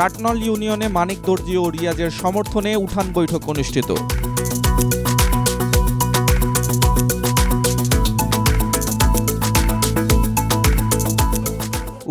ষাটনল ইউনিয়নে মানিক দর্জি ও রিয়াজের সমর্থনে উঠান বৈঠক অনুষ্ঠিত।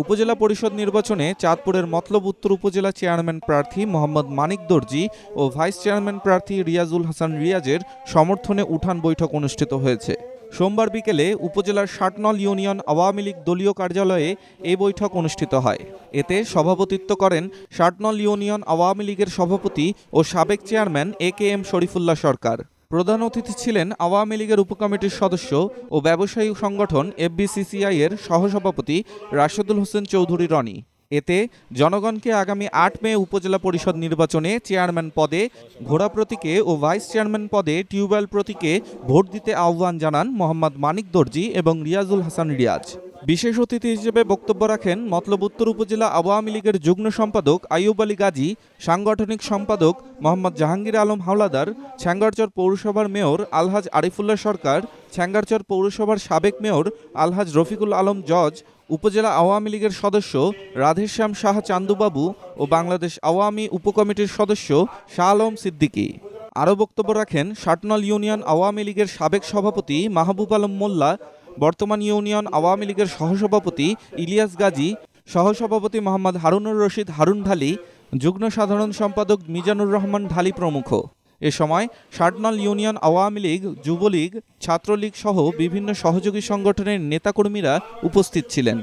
উপজেলা পরিষদ নির্বাচনে চাঁদপুরের মতলব উত্তর উপজেলা চেয়ারম্যান প্রার্থী মোহাম্মদ মানিক দর্জি ও ভাইস চেয়ারম্যান প্রার্থী রিয়াজুল হাসান রিয়াজের সমর্থনে উঠান বৈঠক অনুষ্ঠিত হয়েছে। সোমবার বিকেলে উপজেলার ষাটনল ইউনিয়ন আওয়ামী লীগ দলীয় কার্যালয়ে এই বৈঠক অনুষ্ঠিত হয়। এতে সভাপতিত্ব করেন ষাটনল ইউনিয়ন আওয়ামী লীগের সভাপতি ও সাবেক chairman A K M Sharifullah Sarkar. প্রধান অতিথি ছিলেন আওয়ামী লীগের উপকমিটির সদস্য ও ব্যবসায়ী সংগঠন এফবিসিসিআই এর সহসভাপতি রাশেদুল হোসেন চৌধুরী রনি। এতে জনগণকে আগামী আট মে উপজেলা পরিষদ নির্বাচনে চেয়ারম্যান পদে ঘোড়া প্রতীকে ও ভাইস চেয়ারম্যান পদে টিউবওয়েল প্রতীকে ভোট দিতে আহ্বান জানান মোহাম্মদ মানিক দর্জি এবং রিয়াজুল হাসান রিয়াজ। বিশেষ অতিথি হিসেবে বক্তব্য রাখেন মতলব উত্তর উপজেলা আওয়ামী লীগের যুগ্ম সম্পাদক আইয়ুব আলী গাজী, সাংগঠনিক সম্পাদক মোহাম্মদ জাহাঙ্গীর আলম হাওলাদার, ছ্যাঙ্গারচর পৌরসভার মেয়র আলহাজ আরিফুল্লাহ সরকার, ছ্যাঙ্গারচর পৌরসভার সাবেক মেয়র আলহাজ রফিকুল আলম জজ, উপজেলা আওয়ামী লীগের সদস্য রাধেশ্যাম শাহ চান্দুবাবু ও বাংলাদেশ আওয়ামী উপকমিটির সদস্য শাহ আলম সিদ্দিকী। আরও বক্তব্য রাখেন ষাটনল ইউনিয়ন আওয়ামী লীগের সাবেক সভাপতি মাহবুব আলম মোল্লা বর্তমান ইউনিয়ন আওয়ামী লীগের সহসভাপতি ইলিয়াস গাজী, সহসভাপতি মোহাম্মদ হারুনুর রশিদ হারুন ঢালি, যুগ্ম সাধারণ সম্পাদক মিজানুর রহমান ঢালি প্রমুখ। এ সময় ষাটনল ইউনিয়ন আওয়ামী লীগ, যুবলীগ, ছাত্রলীগ সহ বিভিন্ন সহযোগী সংগঠনের নেতাকর্মীরা উপস্থিত ছিলেন।